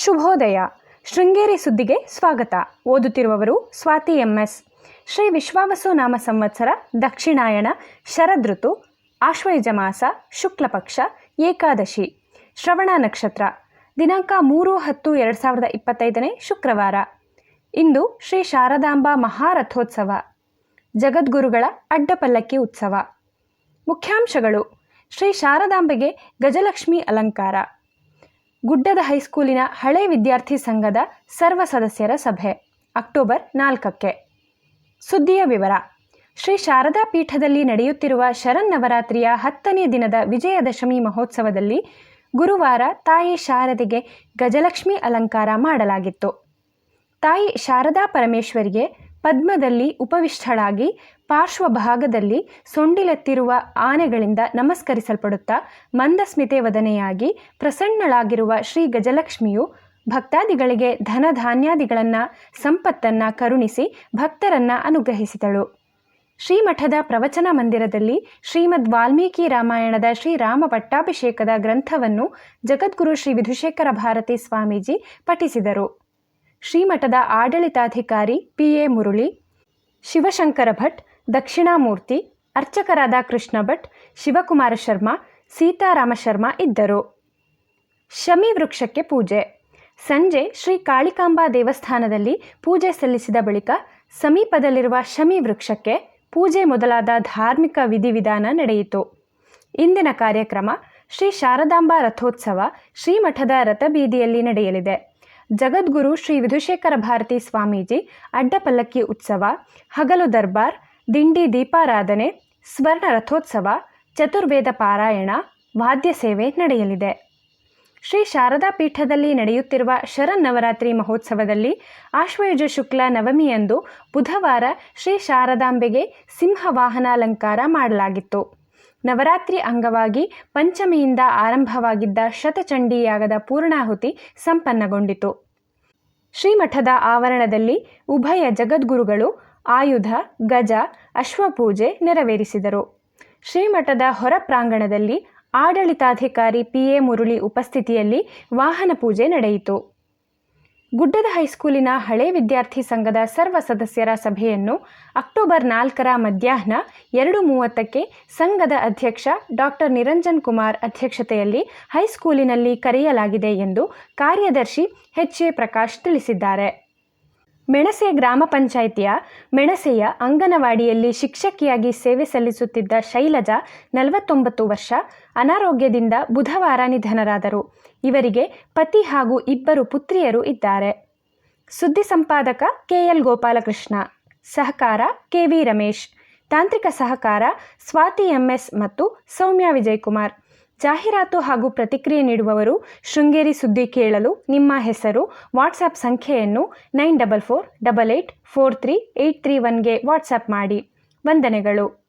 ಶುಭೋದಯ. ಶೃಂಗೇರಿ ಸುದ್ದಿಗೆ ಸ್ವಾಗತ. ಓದುತ್ತಿರುವವರು ಸ್ವಾತಿ ಎಂಎಸ್ ಶ್ರೀ ವಿಶ್ವಾವಸು ನಾಮ ಸಂವತ್ಸರ, ದಕ್ಷಿಣಾಯಣ, ಶರದೃತು ಆಶ್ವಯುಜ ಮಾಸ ಶುಕ್ಲಪಕ್ಷ, ಏಕಾದಶಿ, ಶ್ರವಣ ನಕ್ಷತ್ರ, ದಿನಾಂಕ ಮೂರು ಹತ್ತು ಎರಡು ಸಾವಿರದ ಇಪ್ಪತ್ತೈದನೇ ಶುಕ್ರವಾರ. ಇಂದು ಶ್ರೀ ಶಾರದಾಂಬಾ ಮಹಾರಥೋತ್ಸವ, ಜಗದ್ಗುರುಗಳ ಅಡ್ಡಪಲ್ಲಕ್ಕಿ ಉತ್ಸವ. ಮುಖ್ಯಾಂಶಗಳು. ಶ್ರೀ ಶಾರದಾಂಬೆಗೆ ಗಜಲಕ್ಷ್ಮಿ ಅಲಂಕಾರ. ಗುಡ್ಡದ ಹೈಸ್ಕೂಲಿನ ಹಳೆ ವಿದ್ಯಾರ್ಥಿ ಸಂಘದ ಸರ್ವ ಸದಸ್ಯರ ಸಭೆ, ಅಕ್ಟೋಬರ್ ನಾಲ್ಕಕ್ಕೆ. ಸುದ್ದಿಯ ವಿವರ. ಶ್ರೀ ಶಾರದಾ ಪೀಠದಲ್ಲಿ ನಡೆಯುತ್ತಿರುವ ಶರನ್ನವರಾತ್ರಿಯ ಹತ್ತನೇ ದಿನದ ವಿಜಯದಶಮಿ ಮಹೋತ್ಸವದಲ್ಲಿ ಗುರುವಾರ ತಾಯಿ ಶಾರದೆಗೆ ಗಜಲಕ್ಷ್ಮಿ ಅಲಂಕಾರ ಮಾಡಲಾಗಿತ್ತು. ತಾಯಿ ಶಾರದಾ ಪರಮೇಶ್ವರಿಗೆ ಪದ್ಮದಲ್ಲಿ ಉಪವಿಷ್ಟಳಾಗಿ ಪಾರ್ಶ್ವಭಾಗದಲ್ಲಿ ಸೊಂಡಿಲೆತ್ತಿರುವ ಆನೆಗಳಿಂದ ನಮಸ್ಕರಿಸಲ್ಪಡುತ್ತಾ ಮಂದಸ್ಮಿತೆ ವದನೆಯಾಗಿ ಪ್ರಸನ್ನಳಾಗಿರುವ ಶ್ರೀ ಗಜಲಕ್ಷ್ಮಿಯು ಭಕ್ತಾದಿಗಳಿಗೆ ಧನ ಧಾನ್ಯಾದಿಗಳನ್ನು ಸಂಪತ್ತನ್ನು ಕರುಣಿಸಿ ಭಕ್ತರನ್ನ ಅನುಗ್ರಹಿಸಿದಳು. ಶ್ರೀಮಠದ ಪ್ರವಚನ ಮಂದಿರದಲ್ಲಿ ಶ್ರೀಮದ್ ವಾಲ್ಮೀಕಿ ರಾಮಾಯಣದ ಶ್ರೀರಾಮ ಪಟ್ಟಾಭಿಷೇಕದ ಗ್ರಂಥವನ್ನು ಜಗದ್ಗುರು ಶ್ರೀ ವಿಧುಶೇಖರ ಭಾರತಿ ಸ್ವಾಮೀಜಿ ಪಠಿಸಿದರು. ಶ್ರೀಮಠದ ಆಡಳಿತಾಧಿಕಾರಿ ಪಿ ಎ ಮುರುಳಿ, ಶಿವಶಂಕರ ಭಟ್ ದಕ್ಷಿಣಾಮೂರ್ತಿ, ಅರ್ಚಕರಾದ ಕೃಷ್ಣ ಭಟ್, ಶಿವಕುಮಾರ ಶರ್ಮಾ, ಸೀತಾರಾಮ ಶರ್ಮಾ ಇದ್ದರು. ಶಮಿ ವೃಕ್ಷಕ್ಕೆ ಪೂಜೆ. ಸಂಜೆ ಶ್ರೀ ಕಾಳಿಕಾಂಬಾ ದೇವಸ್ಥಾನದಲ್ಲಿ ಪೂಜೆ ಸಲ್ಲಿಸಿದ ಬಳಿಕ ಸಮೀಪದಲ್ಲಿರುವ ಶಮಿ ವೃಕ್ಷಕ್ಕೆ ಪೂಜೆ ಮೊದಲಾದ ಧಾರ್ಮಿಕ ವಿಧಿವಿಧಾನ ನಡೆಯಿತು. ಇಂದಿನ ಕಾರ್ಯಕ್ರಮ ಶ್ರೀ ಶಾರದಾಂಬಾ ರಥೋತ್ಸವ ಶ್ರೀಮಠದ ರಥಬೀದಿಯಲ್ಲಿ ನಡೆಯಲಿದೆ. ಜಗದ್ಗುರು ಶ್ರೀ ವಿಧುಶೇಖರ ಭಾರತಿ ಸ್ವಾಮೀಜಿ ಅಡ್ಡಪಲ್ಲಕ್ಕಿ ಉತ್ಸವ, ಹಗಲು ದರ್ಬಾರ್ ದಿಂಡಿ ದೀಪಾರಾಧನೆ, ಸ್ವರ್ಣ ರಥೋತ್ಸವ, ಚತುರ್ವೇದ ಪಾರಾಯಣ, ವಾದ್ಯ ಸೇವೆ ನಡೆಯಲಿದೆ. ಶ್ರೀ ಶಾರದಾ ಪೀಠದಲ್ಲಿ ನಡೆಯುತ್ತಿರುವ ಶರನ್ನವರಾತ್ರಿ ಮಹೋತ್ಸವದಲ್ಲಿ ಆಶ್ವಯುಜ ಶುಕ್ಲ ನವಮಿಯಂದು ಬುಧವಾರ ಶ್ರೀ ಶಾರದಾಂಬೆಗೆ ಸಿಂಹವಾಹನಾಲಂಕಾರ ಮಾಡಲಾಗಿತ್ತು. ನವರಾತ್ರಿ ಅಂಗವಾಗಿ ಪಂಚಮಿಯಿಂದ ಆರಂಭವಾಗಿದ್ದ ಶತಚಂಡೀಯಾಗದ ಪೂರ್ಣಾಹುತಿ ಸಂಪನ್ನಗೊಂಡಿತು. ಶ್ರೀಮಠದ ಆವರಣದಲ್ಲಿ ಉಭಯ ಜಗದ್ಗುರುಗಳು ಆಯುಧ, ಗಜ, ಅಶ್ವಪೂಜೆ ನೆರವೇರಿಸಿದರು. ಶ್ರೀಮಠದ ಹೊರ ಪ್ರಾಂಗಣದಲ್ಲಿ ಆಡಳಿತಾಧಿಕಾರಿ ಪಿ ಎ ಮುರುಳಿ ಉಪಸ್ಥಿತಿಯಲ್ಲಿ ವಾಹನ ಪೂಜೆ ನಡೆಯಿತು. ಗುಡ್ಡದ ಹೈಸ್ಕೂಲಿನ ಹಳೆ ವಿದ್ಯಾರ್ಥಿ ಸಂಘದ ಸರ್ವ ಸದಸ್ಯರ ಸಭೆಯನ್ನು ಅಕ್ಟೋಬರ್ ನಾಲ್ಕರ ಮಧ್ಯಾಹ್ನ ಎರಡು ಮೂವತ್ತಕ್ಕೆ ಸಂಘದ ಅಧ್ಯಕ್ಷ ಡಾಕ್ಟರ್ ನಿರಂಜನ್ ಕುಮಾರ್ ಅಧ್ಯಕ್ಷತೆಯಲ್ಲಿ ಹೈಸ್ಕೂಲಿನಲ್ಲಿ ಕರೆಯಲಾಗಿದೆ ಎಂದು ಕಾರ್ಯದರ್ಶಿ ಎಚ್ ಎ ಪ್ರಕಾಶ್ ತಿಳಿಸಿದ್ದಾರೆ. ಮೆಣಸೆ ಗ್ರಾಮ ಪಂಚಾಯಿತಿಯ ಮೆಣಸೆಯ ಅಂಗನವಾಡಿಯಲ್ಲಿ ಶಿಕ್ಷಕಿಯಾಗಿ ಸೇವೆ ಸಲ್ಲಿಸುತ್ತಿದ್ದ ಶೈಲಜಾ ನಲವತ್ತೊಂಬತ್ತು ವರ್ಷ, ಅನಾರೋಗ್ಯದಿಂದ ಬುಧವಾರ ನಿಧನರಾದರು. ಇವರಿಗೆ ಪತಿ ಹಾಗೂ ಇಬ್ಬರು ಪುತ್ರಿಯರು ಇದ್ದಾರೆ. ಸುದ್ದಿ ಸಂಪಾದಕ ಕೆಎಲ್ ಗೋಪಾಲಕೃಷ್ಣ, ಸಹಕಾರ ಕೆವಿ ರಮೇಶ್, ತಾಂತ್ರಿಕ ಸಹಕಾರ ಸ್ವಾತಿ ಎಂಎಸ್ ಮತ್ತು ಸೌಮ್ಯ ವಿಜಯಕುಮಾರ್. ಜಾಹೀರಾತು ಹಾಗೂ ಪ್ರತಿಕ್ರಿಯೆ ನೀಡುವವರು ಶೃಂಗೇರಿ ಸುದ್ದಿ ಕೇಳಲು ನಿಮ್ಮ ಹೆಸರು ವಾಟ್ಸಾಪ್ ಸಂಖ್ಯೆಯನ್ನು nine double four double eight four three eight three ಒನ್ಗೆ WhatsApp ಮಾಡಿ. ವಂದನೆಗಳು.